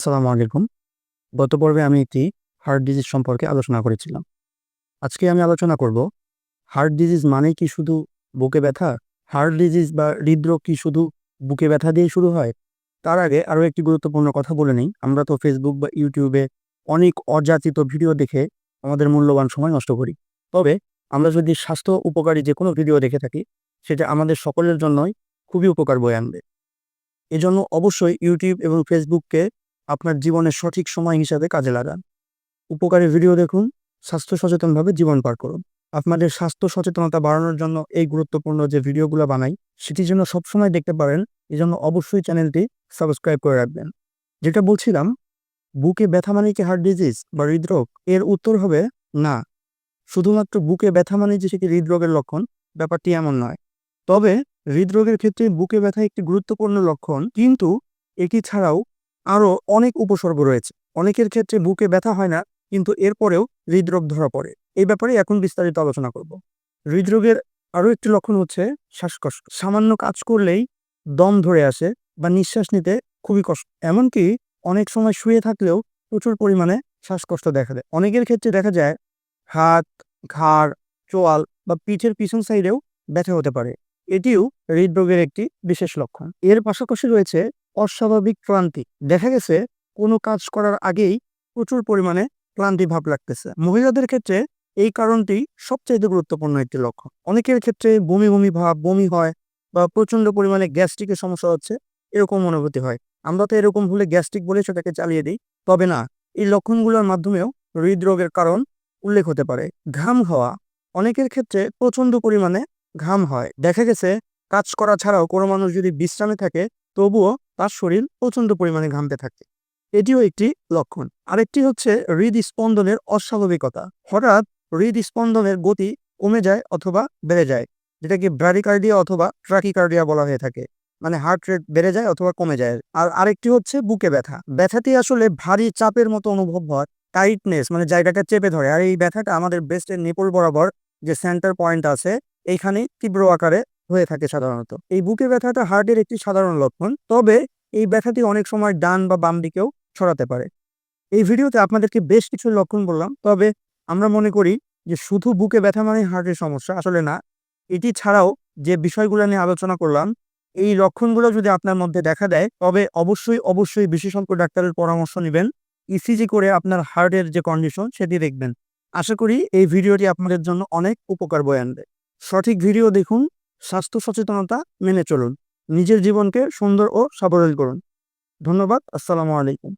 আসসালামু আলাইকুম। গত পর্বে আমি একটি হার্ট ডিজিজ সম্পর্কে আলোচনা করেছিলাম। আজকে আমি আলোচনা করব হার্ট ডিজিজ মানে কি শুধু বুকে ব্যথা? হার্ট ডিজিজ বা হৃদরোগ কি শুধু বুকে ব্যথা দিয়ে শুরু হয়? তার আগে আরও একটি গুরুত্বপূর্ণ কথা বলে নিই। আমরা তো ফেসবুক বা ইউটিউবে অনেক অযাচিত ভিডিও দেখে আমাদের মূল্যবান সময় নষ্ট করি। তবে আমরা যদি স্বাস্থ্য উপকারী যে কোনো ভিডিও দেখে থাকি, সেটা আমাদের সকলের জন্যই খুবই উপকার বয়ে আনবে। এজন্য অবশ্যই ইউটিউব এবং ফেসবুককে আপনার জীবনের সঠিক সময় হিসাবে কাজে লাগান। উপকারী ভিডিও দেখুন, স্বাস্থ্য সচেতনভাবে জীবন পার করুন। আপনাদের স্বাস্থ্য সচেতনতা বাড়ানোর জন্য এই গুরুত্বপূর্ণ যে ভিডিওগুলো বানাই, সেটি যেন সবসময় দেখতে পারেন এই জন্য অবশ্যই চ্যানেলটি সাবস্ক্রাইব করে রাখবেন। যেটা বলছিলাম, বুকে ব্যথা মানে কি হার্ট ডিজিজ বা হৃদরোগ? এর উত্তর হবে, না। শুধুমাত্র বুকে ব্যথা মানে যে সেটি হৃদরোগের লক্ষণ, ব্যাপারটি এমন নয়। তবে হৃদরোগের ক্ষেত্রে বুকে ব্যথা একটি গুরুত্বপূর্ণ লক্ষণ, কিন্তু এটি ছাড়াও আরও অনেক উপসর্গ রয়েছে। অনেকের ক্ষেত্রে বুকে ব্যথা হয় না, কিন্তু এরপরেও হৃদরোগ ধরা পড়ে। এই ব্যাপারে এখন বিস্তারিত আলোচনা করব। হৃদরোগের আরও একটি লক্ষণ হচ্ছে শ্বাসকষ্ট। সামান্য কাজ করলেই দম ধরে আসে বা নিঃশ্বাস নিতে খুবই কষ্ট। এমনকি অনেক সময় শুয়ে থাকলেও প্রচুর পরিমাণে শ্বাসকষ্ট দেখা দেয়। অনেকের ক্ষেত্রে দেখা যায় হাত, ঘাড়, চোয়াল বা পিঠের পিছন সাইডেও ব্যথা হতে পারে। এটিও হৃদরোগের একটি বিশেষ লক্ষণ। এর পাশাপাশি রয়েছে অস্বাভাবিক ক্লান্তি। দেখা গেছে, কোনো কাজ করার আগেই প্রচুর পরিমাণে ক্লান্তি ভাব লাগতেছে। মহিলাদের ক্ষেত্রে এই কারণটি সবচাইতে গুরুত্বপূর্ণ একটি লক্ষণ। অনেকের ক্ষেত্রে বমি বমি ভাব, বমি হয় বা প্রচণ্ড পরিমাণে গ্যাস্ট্রিকের সমস্যা হচ্ছে, এরকম অনুভূতি হয়। আমরা তো এরকম হলে গ্যাস্ট্রিক বলে সেটাকে চালিয়ে দিই। তবে না, এই লক্ষণগুলোর মাধ্যমেও হৃদরোগের কারণ উল্লেখ হতে পারে। ঘাম হওয়া, অনেকের ক্ষেত্রে প্রচণ্ড পরিমাণে ঘাম হয়। দেখা গেছে, কাজ করা ছাড়াও কোনো মানুষ যদি বিশ্রামে থাকে, তবুও তার শরীর প্রচণ্ড পরিমাণে ঘামতে থাকে। এটিও একটি লক্ষণ। আরেকটি হচ্ছে হৃদস্পন্দনের অস্বাভাবিকতা। হঠাৎ হৃদস্পন্দনের গতি কমে যায় অথবা বেড়ে যায়, যেটাকে ব্রাডিকার্ডিয়া অথবা ট্রাকিকার্ডিয়া বলা হয়ে থাকে। মানে হার্ট রেট বেড়ে যায় অথবা কমে যায়। আর আরেকটি হচ্ছে বুকে ব্যথা। ব্যথাটি আসলে ভারী চাপের মতো অনুভব হয় টাইটনেস মানে জায়গাটা চেপে ধরে। আর এই ব্যথাটা আমাদের ব্রেস্টের নিপল বরাবর যে সেন্টার পয়েন্ট আছে, এইখানে তীব্র আকারে হয়ে থাকে সাধারণত। এই বুকে ব্যথাটা হার্টের একটি সাধারণ লক্ষণ, তবে এই ব্যথাটি অনেক সময় ডান বা বাম দিকেও ছড়াতে পারে। এই ভিডিওতে আপনাদেরকে বেশ কিছু লক্ষণ বললাম, তবে আমরা মনে করি যে শুধু বুকে ব্যথা মানে হার্টের সমস্যা, আসলে না। এটি ছাড়াও যে বিষয়গুলো নিয়ে আলোচনা করলাম, এই লক্ষণগুলো যদি আপনার মধ্যে দেখা দেয়, তবে অবশ্যই অবশ্যই বিশেষজ্ঞ ডাক্তারের পরামর্শ নেবেন। ইসিজি করে আপনার হার্টের যে কন্ডিশন, সেটি দেখবেন। আশা করি এই ভিডিওটি আপনাদের জন্য অনেক উপকার বয়ে আনবে। সঠিক ভিডিও দেখুন স্বাস্থ্য সচেতনতা মেনে চলুন। নিজের জীবনকে সুন্দর ও সাবলীল করুন। ধন্যবাদ। আসসালামু আলাইকুম।